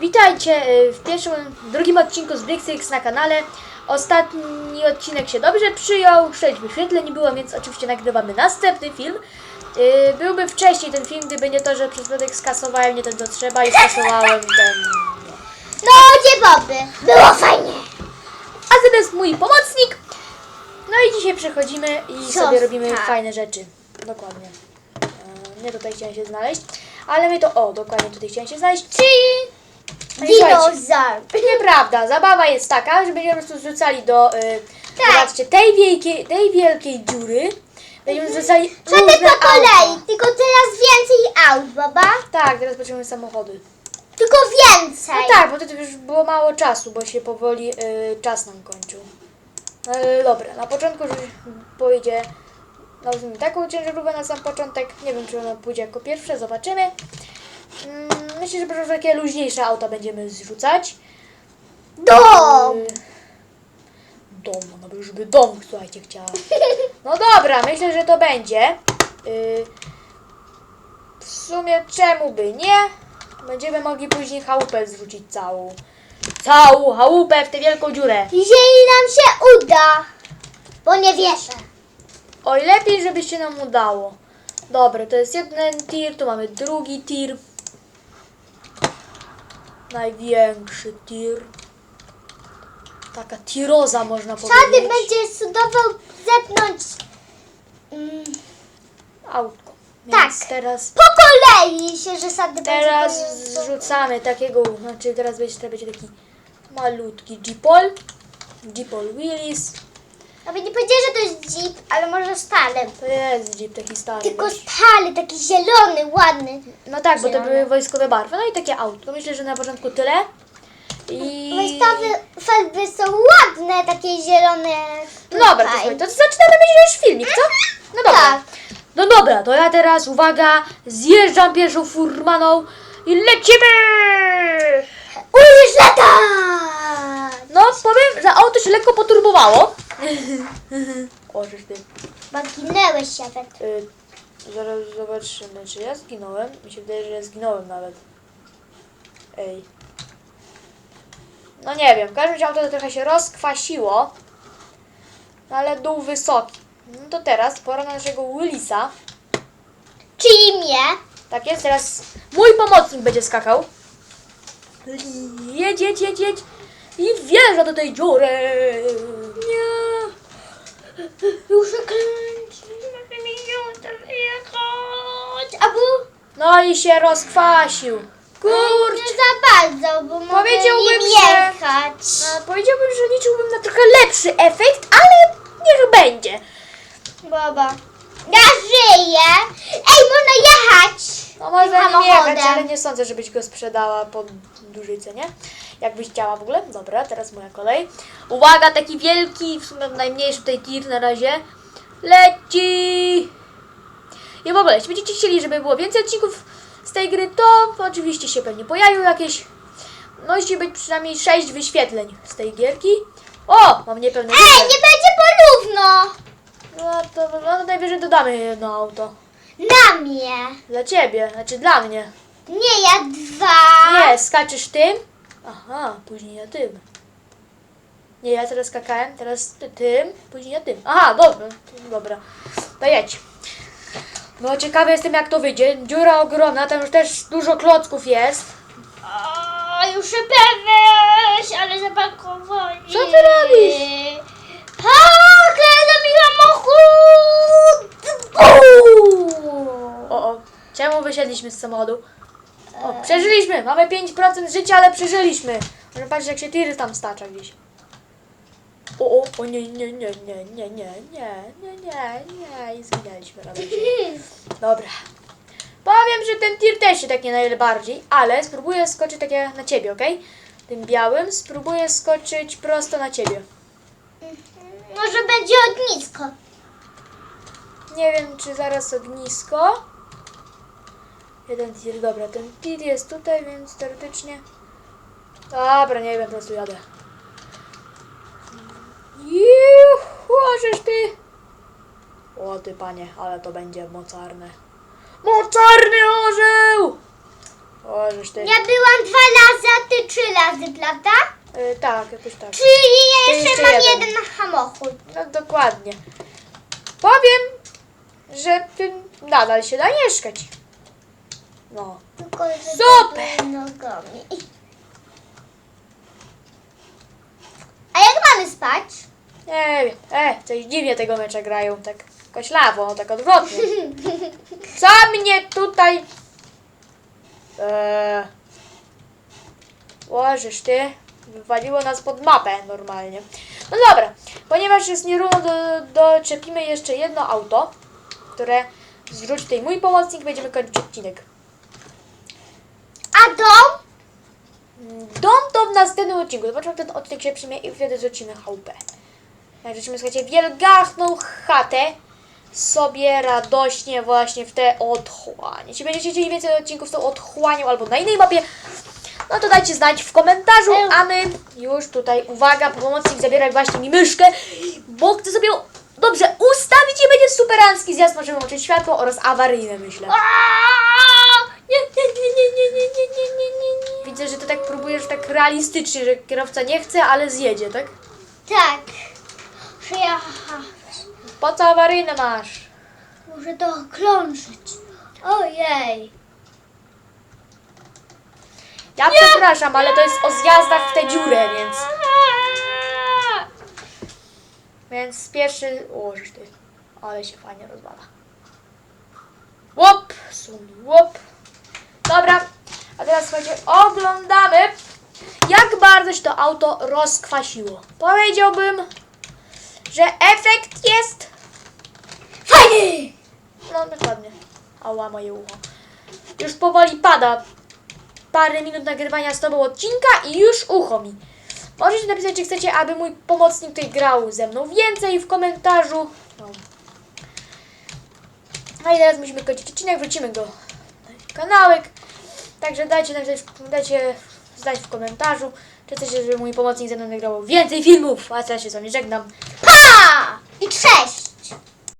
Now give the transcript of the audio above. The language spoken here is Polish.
Witajcie y, w pierwszym, drugim odcinku z Blixix na kanale. Ostatni odcinek się dobrze przyjął, 6 wyświetleń było, więc oczywiście nagrywamy następny film. Y, Byłby wcześniej ten film, gdyby nie to, że przez przypadek skasowałem nie ten co trzeba i skasowałem ten... No, nie Boby. Było fajnie. A ten jest mój pomocnik. No i dzisiaj przechodzimy i Co sobie robimy tak? fajne rzeczy. Dokładnie. E, Nie tutaj chciałem się znaleźć, ale my to... O, dokładnie tutaj chciałem się znaleźć. Czy i słuchajcie. Dinozaur? Nieprawda. Zabawa jest taka, że będziemy po prostu zrzucali do. Y, Tak. Zobaczcie, tej wielkiej, tej wielkiej dziury. Będziemy zrzucali. Żadne różne po kolei, auta. tylko teraz więcej aut, baba. Tak, teraz potrzebujemy samochody. Tylko więcej. No tak, bo to już było mało czasu, bo się powoli y, czas nam kończył. Ale dobra, na początku już pojedzie. Nazwijmy taką ciężarówkę na sam początek. Nie wiem, czy ona pójdzie jako pierwsze, zobaczymy. Mm, myślę, że po prostu takie luźniejsze auta będziemy zrzucać. Dom. Y, Dom, no by już by dom, słuchajcie, chciała. No dobra, myślę, że to będzie. Y, W sumie czemu by nie? Będziemy mogli później chałupę zrzucić całą. Całą chałupę w tę wielką dziurę. Jeżeli nam się uda, bo nie wierzę. Oj, lepiej, żeby się nam udało. Dobra, to jest jeden tir, tu mamy drugi tir. Największy tir. Taka tiroza można powiedzieć. Szady będzie cudował zepnąć mm, Autko. Tak. Więc teraz, po kolei się, że Sady teraz będzie... zrzucamy takiego, znaczy teraz będzie, teraz będzie taki malutki Jeepol. Jeepol Willis. Nawet nie powiedziała, że to jest jeep, ale może stale. To jest Jeep taki stary. Tylko stale, taki zielony, ładny. No tak, bo to zielony. były wojskowe barwy. No i takie autko. Myślę, że na początku tyle. I... Wojskowe farby są ładne, takie zielone. No dobra, to, słuchaj, to zaczynamy będzie już filmik, co? No dobra. Tak. No dobra, to ja teraz, uwaga, zjeżdżam pierwszą furmaną i lecimy! Lata! No, powiem, że auto się lekko poturbowało. O, żeż ty. Baginęłeś się nawet. Y, zaraz zobaczymy, czy ja zginąłem. Mi się wydaje, że ja zginąłem nawet. Ej. No nie wiem, w każdym razie to trochę się rozkwasiło. No ale dół wysoki. No to teraz pora na naszego Willisa. Czyli mnie. Tak jest, teraz mój pomocnik będzie skakał. Jedź, jedź, jedź, jedź. I wjeżdża do tej dziury. Nie. Już kręci. wyjechać. A bu? No i się rozkwasił. Kurczę. Nie za bardzo, bo mogę Powiedziałbym, nim że- jechać. No, powiedziałbym, że liczyłbym na trochę lepszy efekt, ale niech będzie. Baba. Ja żyję. Ej, można jechać. No nim samochodem. jechać, ale nie sądzę, żebyś go sprzedała po dużej cenie. Jakbyś chciała w ogóle. Dobra, teraz moja kolej. Uwaga, taki wielki, w sumie najmniejszy tutaj tir na razie. Leci! I w ogóle, jeśli będziecie chcieli, żeby było więcej odcinków z tej gry, to oczywiście się pewnie pojawią jakieś. No musi być przynajmniej 6 wyświetleń z tej gierki. O! Mam niepełne Ej, nie będzie porówno. No to no, najwyżej dodamy jedno auto. Na mnie. Dla ciebie, znaczy dla mnie. Nie, ja dwa. Nie, skaczesz tym. Aha, później ja tym. Nie, ja teraz skakałem, teraz ty, tym, później ja tym. Aha, dobra, dobra. To jedź. No ciekawy jestem jak to wyjdzie. Dziura ogromna, tam już też dużo klocków jest. O, już weź, ale zapakowali. Co ty robisz? Tak, za mi samochód. O, o. Czemu wysiedliśmy z samochodu? O, przeżyliśmy! Mamy 5% życia, ale przeżyliśmy! Może patrzeć jak się tiry tam stacza gdzieś. O, o, o nie, nie, nie, nie, nie, nie, nie, nie, nie, nie, i zginęliśmy. Dobra. Powiem, że ten tir też się tak nie najbardziej, ale spróbuję skoczyć takie na ciebie, ok? Tym białym spróbuję skoczyć prosto na ciebie. Może będzie ognisko. Nie wiem, czy zaraz ognisko. Jeden tir, dobra, ten tir jest tutaj, więc teoretycznie... Dobra, nie wiem, po prostu jadę. Juhu, żeż ty! O ty panie, ale to będzie mocarne. Mocarny orzeł! O, żeż ty. Ja byłam dwa razy, a ty trzy razy, prawda? Y, tak, jakoś tak. Czyli jeszcze, jeszcze mam jeden. jeden samochód. No dokładnie. Powiem, że ty nadal się da mieszkać. No. Tylko, że Super! nogami. A jak mamy spać? Nie wiem. E, coś dziwnie tego mecza grają, tak koślawo, tak odwrotnie. Co mnie tutaj... Eee... Łożysz ty, wywaliło nas pod mapę normalnie. No dobra, ponieważ jest nierówno, do, doczepimy jeszcze jedno auto, które zrzuci tutaj mój pomocnik, będziemy kończyć odcinek. A dom? Dom to w następnym odcinku. Zobaczymy, jak ten odcinek się przyjmie i wtedy zrzucimy chałupę. Jak Zrzucimy, słuchajcie, wielgachną chatę sobie radośnie właśnie w te otchłanie. Jeśli będziecie chcieli więcej odcinków z tą otchłanią albo na innej mapie, no to dajcie znać w komentarzu, a my już tutaj, uwaga, pomocnik zabiera właśnie mi myszkę, bo chcę sobie dobrze ustawić i będzie superancki zjazd, możemy włączyć światło oraz awaryjne, myślę. Nie, nie, nie, nie, nie, nie, nie, nie, nie, nie, nie. Widzę, że ty tak próbujesz tak realistycznie, że kierowca nie chce, ale zjedzie, tak? Tak. Po co awaryjne masz? muszę to okrążyć. Ojej. Ja przepraszam, ale to jest o zjazdach w tę dziurę, więc... Więc pierwszy... Żeż ty. Ale się fajnie rozwala. Łop! Sumi, łop. Dobra, a teraz słuchajcie, oglądamy, jak bardzo się to auto rozkwasiło. Powiedziałbym, że efekt jest... Fajny! No, dokładnie. Ała, moje ucho. Już powoli pada. Parę minut nagrywania z tobą odcinka i już ucho mi. Możecie napisać, czy chcecie, aby mój pomocnik tutaj grał ze mną więcej w komentarzu. No. No i teraz musimy kończyć odcinek, wrócimy do kanałek. Także dajcie, dajcie znać w komentarzu, czy chcecie, żeby mój pomocnik ze mną nagrał więcej filmów. A teraz się z wami żegnam. Pa! I cześć!